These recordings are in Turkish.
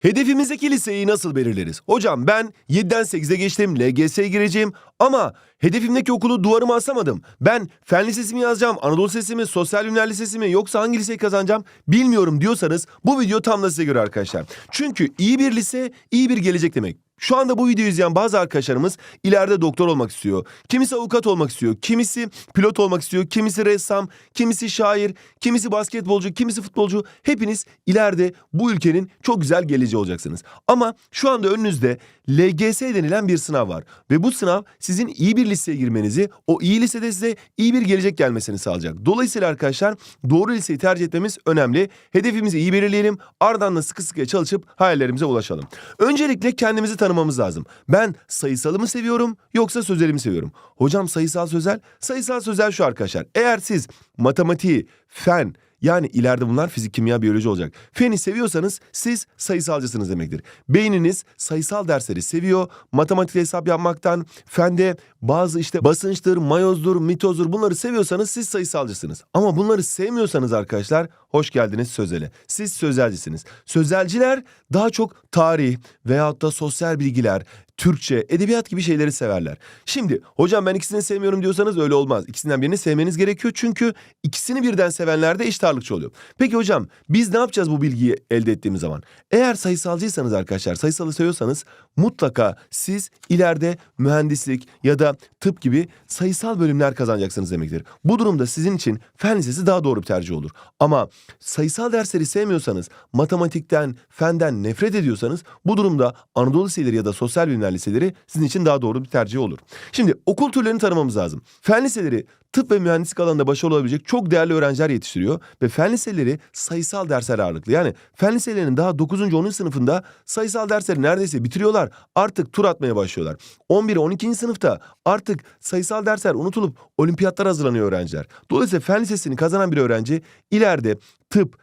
Hedefimizdeki liseyi nasıl belirleriz? Hocam ben 7'den 8'e geçtim, LGS'ye gireceğim ama hedefimdeki okulu duvarıma asamadım. Ben fen lisesi mi yazacağım, Anadolu Lisesi mi, Sosyal Bilimler Lisesi mi yoksa hangi liseyi kazanacağım bilmiyorum diyorsanız bu video tam da size göre arkadaşlar. Çünkü iyi bir lise, iyi bir gelecek demek. Şu anda bu videoyu izleyen bazı arkadaşlarımız ileride doktor olmak istiyor. Kimisi avukat olmak istiyor. Kimisi pilot olmak istiyor. Kimisi ressam, kimisi şair, kimisi basketbolcu, kimisi futbolcu. Hepiniz ileride bu ülkenin çok güzel geleceği olacaksınız. Ama şu anda önünüzde LGS denilen bir sınav var. Ve bu sınav sizin iyi bir liseye girmenizi, o iyi lisede size iyi bir gelecek gelmesini sağlayacak. Dolayısıyla arkadaşlar doğru liseyi tercih etmemiz önemli. Hedefimizi iyi belirleyelim. Ardından da sıkı sıkıya çalışıp hayallerimize ulaşalım. Öncelikle kendimizi tanımamız lazım. Ben sayısalı mı seviyorum yoksa sözeli mi seviyorum? Hocam sayısal sözel, sayısal sözel şu arkadaşlar. Eğer siz matematiği, fen, yani ileride bunlar fizik, kimya, biyoloji olacak. Feni seviyorsanız siz sayısalcısınız demektir. Beyniniz sayısal dersleri seviyor. Matematikte hesap yapmaktan, fende bazı işte basınçtır, mayozdur, mitozdur bunları seviyorsanız siz sayısalcısınız. Ama bunları sevmiyorsanız arkadaşlar hoş geldiniz sözele. Siz sözelcisiniz. Sözelciler daha çok tarih veyahut da sosyal bilgiler, Türkçe, edebiyat gibi şeyleri severler. Şimdi hocam ben ikisini sevmiyorum diyorsanız öyle olmaz. İkisinden birini sevmeniz gerekiyor çünkü ikisini birden sevenler de eşit ağırlıkçı oluyor. Peki hocam biz ne yapacağız bu bilgiyi elde ettiğimiz zaman? Eğer sayısalcıysanız arkadaşlar, sayısalı seviyorsanız mutlaka siz ileride mühendislik ya da tıp gibi sayısal bölümler kazanacaksınız demektir. Bu durumda sizin için fen lisesi daha doğru bir tercih olur. Ama sayısal dersleri sevmiyorsanız, matematikten, fenden nefret ediyorsanız bu durumda Anadolu liseleri ya da sosyal bilimler liseleri sizin için daha doğru bir tercih olur. Şimdi okul türlerini tanımamız lazım. Fen liseleri tıp ve mühendislik alanında başarılı olabilecek çok değerli öğrenciler yetiştiriyor ve fen liseleri sayısal dersler ağırlıklı. Yani fen liselerinin daha 9. 10. sınıfında sayısal dersleri neredeyse bitiriyorlar. Artık tur atmaya başlıyorlar. 11. 12. sınıfta artık sayısal dersler unutulup olimpiyatlara hazırlanıyor öğrenciler. Dolayısıyla fen lisesini kazanan bir öğrenci ileride tıp,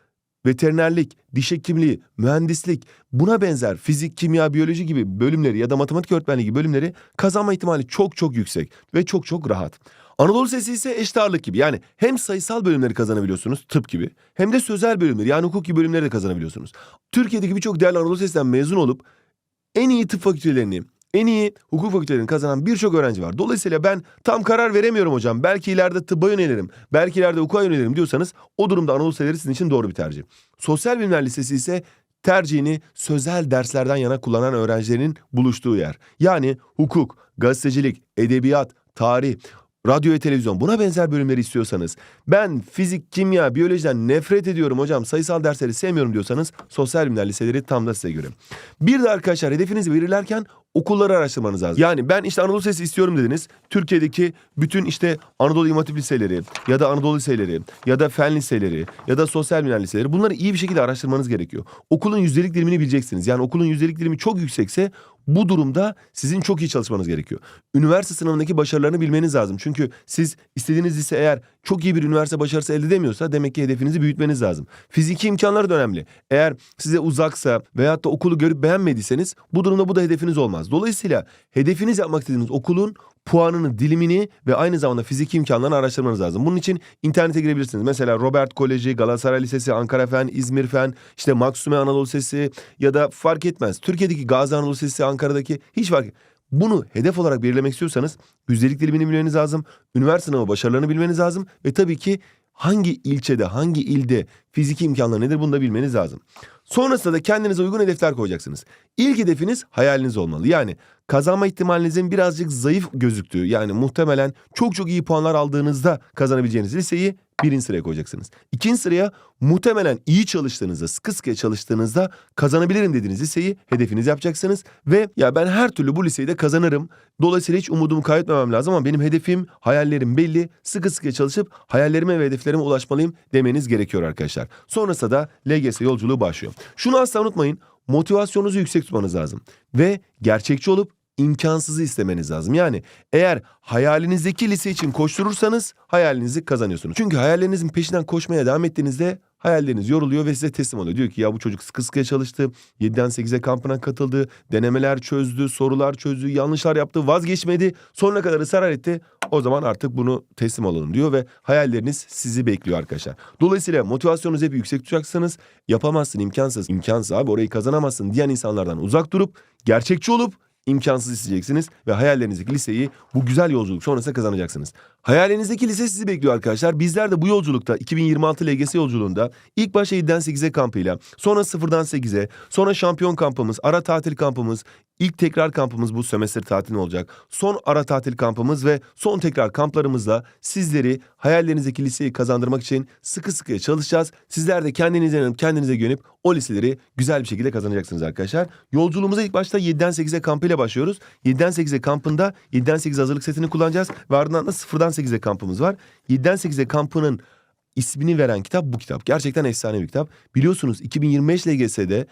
veterinerlik, diş hekimliği, mühendislik, buna benzer fizik, kimya, biyoloji gibi bölümleri ya da matematik öğretmenliği gibi bölümleri kazanma ihtimali çok çok yüksek ve çok çok rahat. Anadolu Lisesi ise eşit ağırlık gibi yani hem sayısal bölümleri kazanabiliyorsunuz tıp gibi hem de sözel bölümleri yani hukuk gibi bölümleri de kazanabiliyorsunuz. Türkiye'deki birçok değerli Anadolu Lisesi'nden mezun olup en iyi tıp fakültelerini, en iyi hukuk fakültelerini kazanan birçok öğrenci var. Dolayısıyla ben tam karar veremiyorum hocam. Belki ileride tıbba yönelirim, belki ileride hukuka yönelirim diyorsanız o durumda Anadolu Liseleri sizin için doğru bir tercih. Sosyal Bilimler Lisesi ise tercihini sözel derslerden yana kullanan öğrencilerin buluştuğu yer. Yani hukuk, gazetecilik, edebiyat, tarih, radyo ve televizyon buna benzer bölümleri istiyorsanız ben fizik, kimya, biyolojiden nefret ediyorum hocam sayısal dersleri sevmiyorum diyorsanız sosyal bilimler liseleri tam da size göre. Bir de arkadaşlar hedefinizi belirlerken okulları araştırmanız lazım. Yani ben işte Anadolu Lisesi istiyorum dediniz. Türkiye'deki bütün işte Anadolu İmam Hatip Liseleri ya da Anadolu Liseleri ya da Fen Liseleri ya da Sosyal Bilimler Liseleri bunları iyi bir şekilde araştırmanız gerekiyor. Okulun yüzdelik dilimini bileceksiniz. Yani okulun yüzdelik dilimi çok yüksekse bu durumda sizin çok iyi çalışmanız gerekiyor. Üniversite sınavındaki başarılarını bilmeniz lazım. Çünkü siz istediğiniz lise eğer çok iyi bir üniversite başarısı elde edemiyorsa demek ki hedefinizi büyütmeniz lazım. Fiziki imkanları da önemli. Eğer size uzaksa veyahut da okulu görüp beğenmediyseniz bu durumda bu da hedefiniz olmaz. Dolayısıyla hedefiniz yapmak istediğiniz okulun puanını, dilimini ve aynı zamanda fiziki imkanlarını araştırmanız lazım. Bunun için internete girebilirsiniz. Mesela Robert Koleji, Galatasaray Lisesi, Ankara Fen, İzmir Fen, işte Maksume Anadolu Lisesi ya da fark etmez. Türkiye'deki Gazi Anadolu Lisesi, Ankara'daki hiç fark bunu hedef olarak belirlemek istiyorsanız yüzdelik dilimini bilmeniz lazım. Üniversite sınavı başarılarını bilmeniz lazım. Ve tabii ki hangi ilçede, hangi ilde fiziki imkanlar nedir bunu da bilmeniz lazım. Sonrasında da kendinize uygun hedefler koyacaksınız. İlk hedefiniz hayaliniz olmalı. Yani kazanma ihtimalinizin birazcık zayıf gözüktüğü yani muhtemelen çok çok iyi puanlar aldığınızda kazanabileceğiniz liseyi birinci sıraya koyacaksınız. İkinci sıraya muhtemelen iyi çalıştığınızda, sıkı sıkıya çalıştığınızda kazanabilirim dediğiniz liseyi hedefiniz yapacaksınız. Ve ya ben her türlü bu liseyi de kazanırım. Dolayısıyla hiç umudumu kaybetmemem lazım ama benim hedefim, hayallerim belli. Sıkı sıkıya çalışıp hayallerime ve hedeflerime ulaşmalıyım demeniz gerekiyor arkadaşlar. Sonrasında da LGS yolculuğu başlıyor. Şunu asla unutmayın. Motivasyonunuzu yüksek tutmanız lazım. Ve gerçekçi olup imkansızı istemeniz lazım. Yani eğer hayalinizdeki lise için koşturursanız hayalinizi kazanıyorsunuz. Çünkü hayallerinizin peşinden koşmaya devam ettiğinizde hayalleriniz yoruluyor ve size teslim oluyor. Diyor ki ya bu çocuk sıkı sıkıya çalıştı. 7'den 8'e kampına katıldı. Denemeler çözdü, sorular çözdü, yanlışlar yaptı, vazgeçmedi. Sonuna kadar ısrar etti. O zaman artık bunu teslim olalım diyor ve hayalleriniz sizi bekliyor arkadaşlar. Dolayısıyla motivasyonunuzu hep yüksek tutacaksınız. Yapamazsın, imkansız, imkansız abi orayı kazanamazsın diyen insanlardan uzak durup gerçekçi olup imkansız isteyeceksiniz ve hayallerinizdeki liseyi bu güzel yolculuk sonrasında kazanacaksınız. Hayallerinizdeki lise sizi bekliyor arkadaşlar. Bizler de bu yolculukta 2026 LGS yolculuğunda ilk başta 7'den 8'e kampıyla sonra 0'dan 8'e sonra şampiyon kampımız, ara tatil kampımız, ilk tekrar kampımız bu sömestr tatili olacak. Son ara tatil kampımız ve son tekrar kamplarımızla sizleri hayallerinizdeki liseyi kazandırmak için sıkı sıkıya çalışacağız. Sizler de kendinize inanıp kendinize güvenip o liseleri güzel bir şekilde kazanacaksınız arkadaşlar. Yolculuğumuza ilk başta 7'den 8'e kampıyla başlıyoruz. 7'den 8'e kampında 7'den 8 hazırlık setini kullanacağız ve ardından da 0'dan 8'e kampımız var. 7'den 8'e kampının ismini veren kitap bu kitap. Gerçekten efsane bir kitap. Biliyorsunuz 2025 LGS'de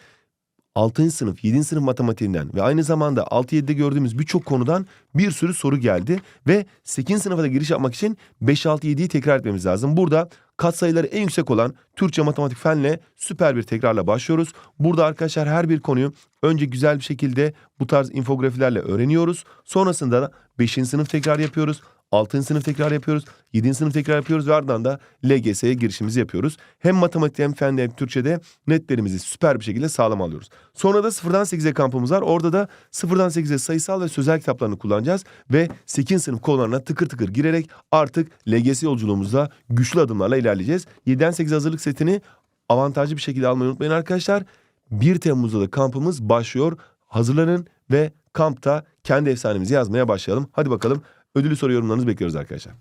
6. sınıf, 7. sınıf matematiğinden ve aynı zamanda 6-7'de gördüğümüz birçok konudan bir sürü soru geldi. Ve 8. sınıfa da giriş yapmak için 5-6-7'yi tekrar etmemiz lazım. Burada katsayıları en yüksek olan Türkçe, matematik, fenle süper bir tekrarla başlıyoruz. Burada arkadaşlar her bir konuyu önce güzel bir şekilde bu tarz infografilerle öğreniyoruz. Sonrasında da 5. sınıf tekrar yapıyoruz. 6. sınıf tekrar yapıyoruz. 7. sınıf tekrar yapıyoruz ve ardından da LGS'ye girişimizi yapıyoruz. Hem matematikte hem fende hem Türkçe'de netlerimizi süper bir şekilde sağlam alıyoruz. Sonra da 0'dan 8'e kampımız var. Orada da 0'dan 8'e sayısal ve sözel kitaplarını kullanacağız. Ve 8. sınıf konularına tıkır tıkır girerek artık LGS yolculuğumuzda güçlü adımlarla ilerleyeceğiz. 7'den 8 hazırlık setini avantajlı bir şekilde almayı unutmayın arkadaşlar. 1 Temmuz'da da kampımız başlıyor. Hazırlanın ve kampta kendi efsanemizi yazmaya başlayalım. Hadi bakalım ödülü soru yorumlarınızı bekliyoruz arkadaşlar.